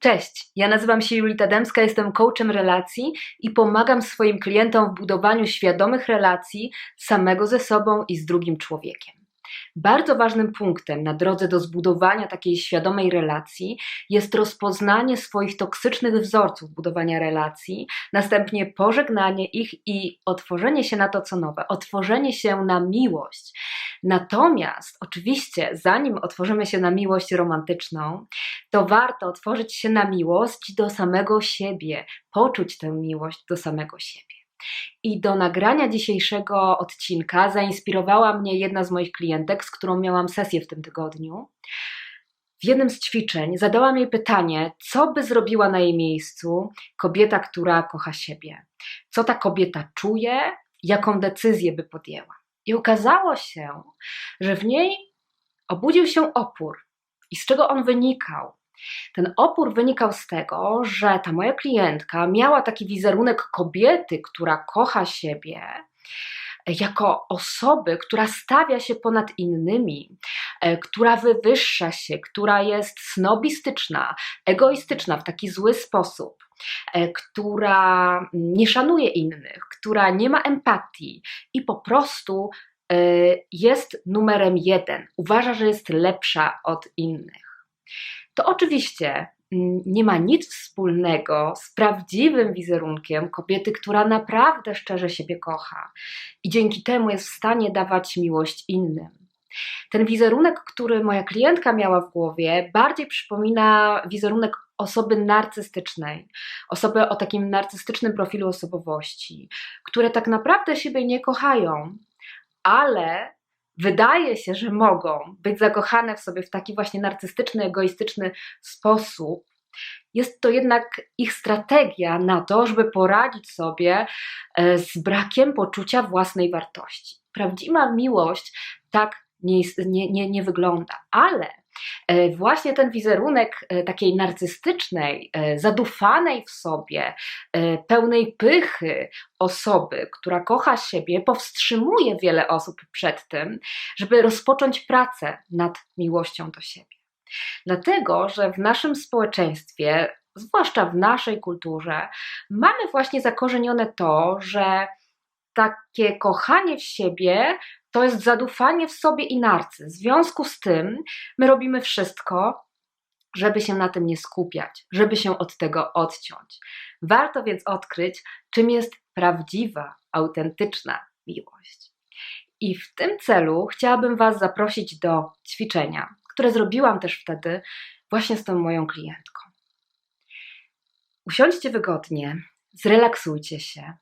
Cześć, ja nazywam się Julita Demska, jestem coachem relacji i pomagam swoim klientom w budowaniu świadomych relacji samego ze sobą i z drugim człowiekiem. Bardzo ważnym punktem na drodze do zbudowania takiej świadomej relacji jest rozpoznanie swoich toksycznych wzorców budowania relacji, następnie pożegnanie ich i otworzenie się na to, co nowe, otworzenie się na miłość. Natomiast, oczywiście, zanim otworzymy się na miłość romantyczną, to warto otworzyć się na miłość do samego siebie, poczuć tę miłość do samego siebie. I do nagrania dzisiejszego odcinka zainspirowała mnie jedna z moich klientek, z którą miałam sesję w tym tygodniu. W jednym z ćwiczeń zadałam jej pytanie, co by zrobiła na jej miejscu kobieta, która kocha siebie. Co ta kobieta czuje, jaką decyzję by podjęła. I okazało się, że w niej obudził się opór. I z czego on wynikał? Ten opór wynikał z tego, że ta moja klientka miała taki wizerunek kobiety, która kocha siebie, jako osoby, która stawia się ponad innymi, e, która wywyższa się, która jest snobistyczna, egoistyczna w taki zły sposób, e, która nie szanuje innych, która nie ma empatii i po prostu e, jest numerem jeden, uważa, że jest lepsza od innych to oczywiście mm, nie ma nic wspólnego z prawdziwym wizerunkiem kobiety, która naprawdę szczerze siebie kocha i dzięki temu jest w stanie dawać miłość innym. Ten wizerunek, który moja klientka miała w głowie, bardziej przypomina wizerunek osoby narcystycznej, osoby o takim narcystycznym profilu osobowości, które tak naprawdę siebie nie kochają, ale wydaje się, że mogą być zakochane w sobie w taki właśnie narcystyczny, egoistyczny sposób, jest to jednak ich strategia na to, żeby poradzić sobie e, z brakiem poczucia własnej wartości. Prawdziwa miłość tak nie, nie, nie, nie wygląda, ale właśnie ten wizerunek e, takiej narcystycznej, e, zadufanej w sobie, pełnej pychy osoby, która kocha siebie, powstrzymuje wiele osób przed tym, żeby rozpocząć pracę nad miłością do siebie. Dlatego, że w naszym społeczeństwie, zwłaszcza w naszej kulturze, mamy właśnie zakorzenione to, że takie kochanie w siebie to jest zadufanie w sobie i narcyzm. W związku z tym my robimy wszystko, żeby się na tym nie skupiać, żeby się od tego odciąć. Warto więc odkryć, czym jest prawdziwa, autentyczna miłość. I w tym celu chciałabym Was zaprosić do ćwiczenia, które zrobiłam też wtedy właśnie z tą moją klientką. Usiądźcie wygodnie, zrelaksujcie się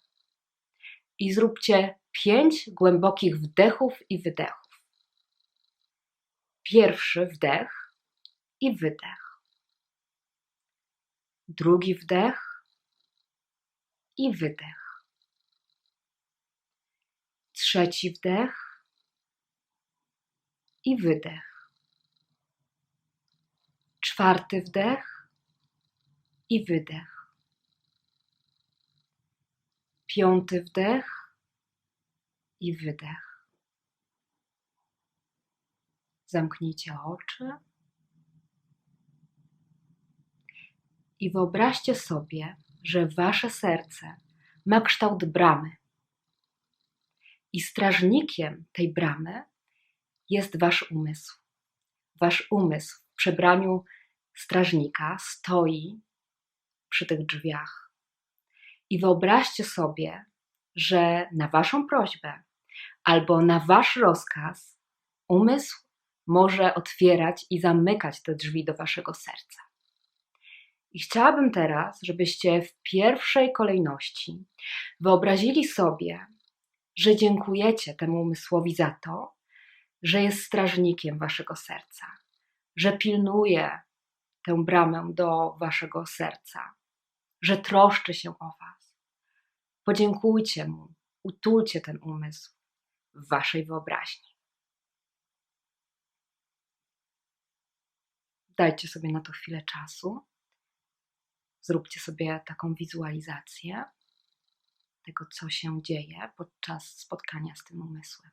i zróbcie pięć głębokich wdechów i wydechów. Pierwszy wdech i wydech. Drugi wdech i wydech. Trzeci wdech i wydech. Czwarty wdech i wydech. Piąty wdech i wydech. Zamknijcie oczy i wyobraźcie sobie, że wasze serce ma kształt bramy. I strażnikiem tej bramy jest wasz umysł. Wasz umysł w przebraniu strażnika stoi przy tych drzwiach. I wyobraźcie sobie, że na waszą prośbę albo na wasz rozkaz umysł może otwierać i zamykać te drzwi do waszego serca. I chciałabym teraz, żebyście w pierwszej kolejności wyobrazili sobie, że dziękujecie temu umysłowi za to, że jest strażnikiem waszego serca, że pilnuje tę bramę do waszego serca, że troszczy się o was. Podziękujcie mu, utulcie ten umysł w waszej wyobraźni. Dajcie sobie na to chwilę czasu. Zróbcie sobie taką wizualizację tego, co się dzieje podczas spotkania z tym umysłem.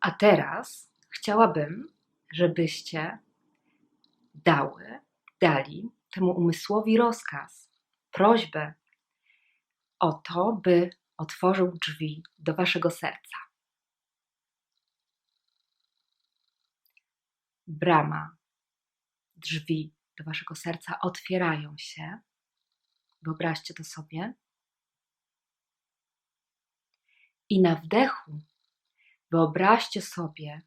A teraz chciałabym, żebyście dały, dali temu umysłowi rozkaz, prośbę o to, by otworzył drzwi do waszego serca. Brama, drzwi do waszego serca otwierają się. Wyobraźcie to sobie. I na wdechu wyobraźcie sobie,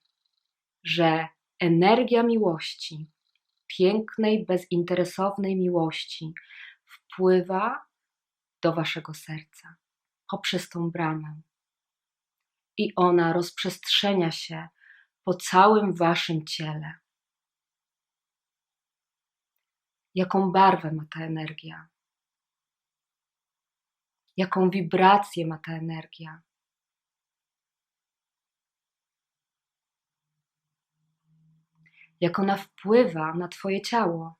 że energia miłości, pięknej, bezinteresownej miłości wpływa do waszego serca poprzez tą bramę. I ona rozprzestrzenia się po całym waszym ciele. Jaką barwę ma ta energia? Jaką wibrację ma ta energia? Jak ona wpływa na Twoje ciało?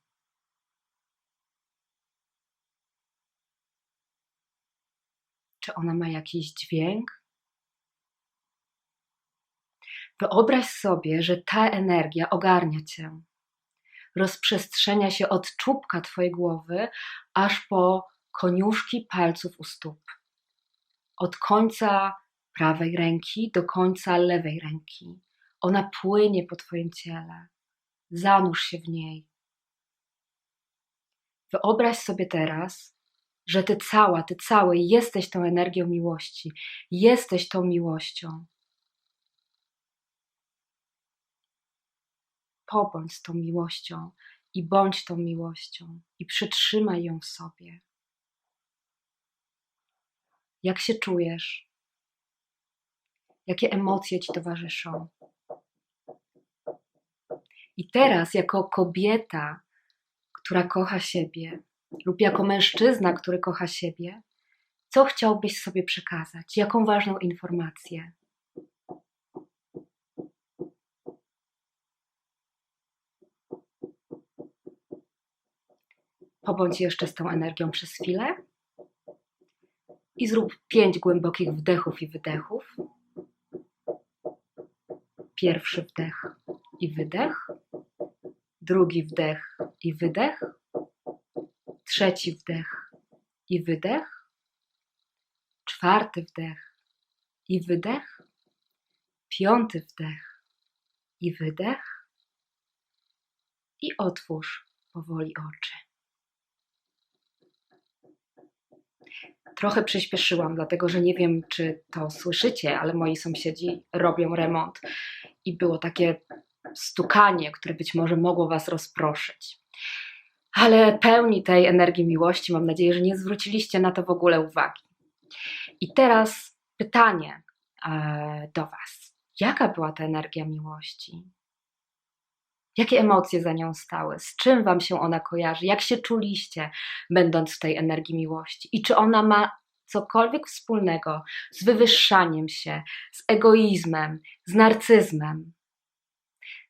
Czy ona ma jakiś dźwięk? Wyobraź sobie, że ta energia ogarnia cię. Rozprzestrzenia się od czubka twojej głowy aż po koniuszki palców u stóp. Od końca prawej ręki do końca lewej ręki. Ona płynie po twoim ciele. Zanurz się w niej. Wyobraź sobie teraz, że ty cała, ty cały jesteś tą energią miłości, jesteś tą miłością. Pobądź tą miłością i bądź tą miłością i przytrzymaj ją w sobie. Jak się czujesz? Jakie emocje ci towarzyszą? I teraz, jako kobieta, która kocha siebie, lub jako mężczyzna, który kocha siebie, co chciałbyś sobie przekazać? Jaką ważną informację? Pobądź jeszcze z tą energią przez chwilę i zrób pięć głębokich wdechów i wydechów. Pierwszy wdech i wydech, drugi wdech i wydech, trzeci wdech i wydech, czwarty wdech i wydech, piąty wdech i wydech. I otwórz powoli oczy. Trochę przyspieszyłam, dlatego że nie wiem, czy to słyszycie, ale moi sąsiedzi robią remont i było takie stukanie, które być może mogło Was rozproszyć. Ale pełni tej energii miłości, mam nadzieję, że nie zwróciliście na to w ogóle uwagi. I teraz pytanie e, do Was. Jaka była ta energia miłości? Jakie emocje za nią stały? Z czym Wam się ona kojarzy? Jak się czuliście, będąc w tej energii miłości? I czy ona ma cokolwiek wspólnego z wywyższaniem się, z egoizmem, z narcyzmem?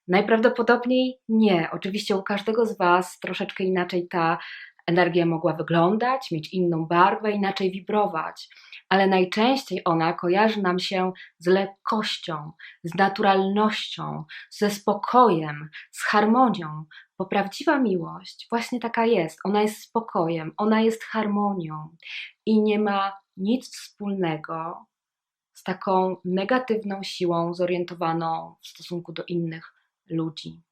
Najprawdopodobniej nie. Oczywiście u każdego z Was troszeczkę inaczej ta energia mogła wyglądać, mieć inną barwę, inaczej wibrować, ale najczęściej ona kojarzy nam się z lekkością, z naturalnością, ze spokojem, z harmonią, bo prawdziwa miłość właśnie taka jest. Ona jest spokojem, ona jest harmonią i nie ma nic wspólnego z taką negatywną siłą zorientowaną w stosunku do innych ludzi.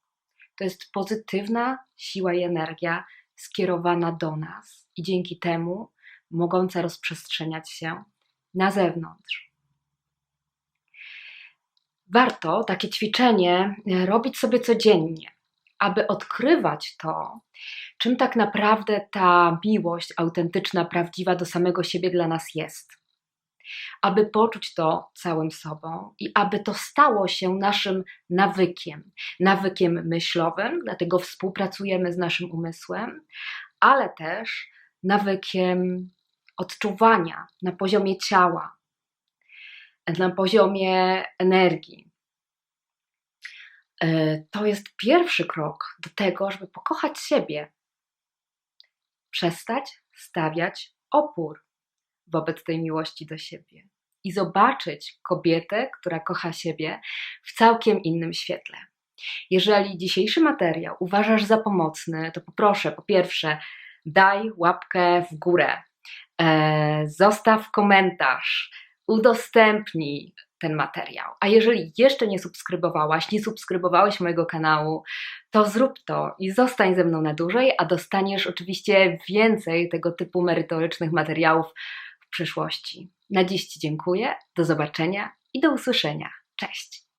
To jest pozytywna siła i energia skierowana do nas i dzięki temu mogąca rozprzestrzeniać się na zewnątrz. Warto takie ćwiczenie e, robić sobie codziennie, aby odkrywać to, czym tak naprawdę ta miłość autentyczna, prawdziwa do samego siebie dla nas jest aby poczuć to całym sobą i aby to stało się naszym nawykiem, nawykiem myślowym, dlatego współpracujemy z naszym umysłem, ale też nawykiem odczuwania na poziomie ciała, na poziomie energii. E, to jest pierwszy krok do tego, żeby pokochać siebie, przestać stawiać opór wobec tej miłości do siebie i zobaczyć kobietę, która kocha siebie w całkiem innym świetle. Jeżeli dzisiejszy materiał uważasz za pomocny, to poproszę, po pierwsze, daj łapkę w górę, e, zostaw komentarz, udostępnij ten materiał. A jeżeli jeszcze nie subskrybowałaś, nie subskrybowałeś mojego kanału, to zrób to i zostań ze mną na dłużej, a dostaniesz oczywiście więcej tego typu merytorycznych materiałów przyszłości. Na dziś Ci dziękuję, do zobaczenia i do usłyszenia. Cześć!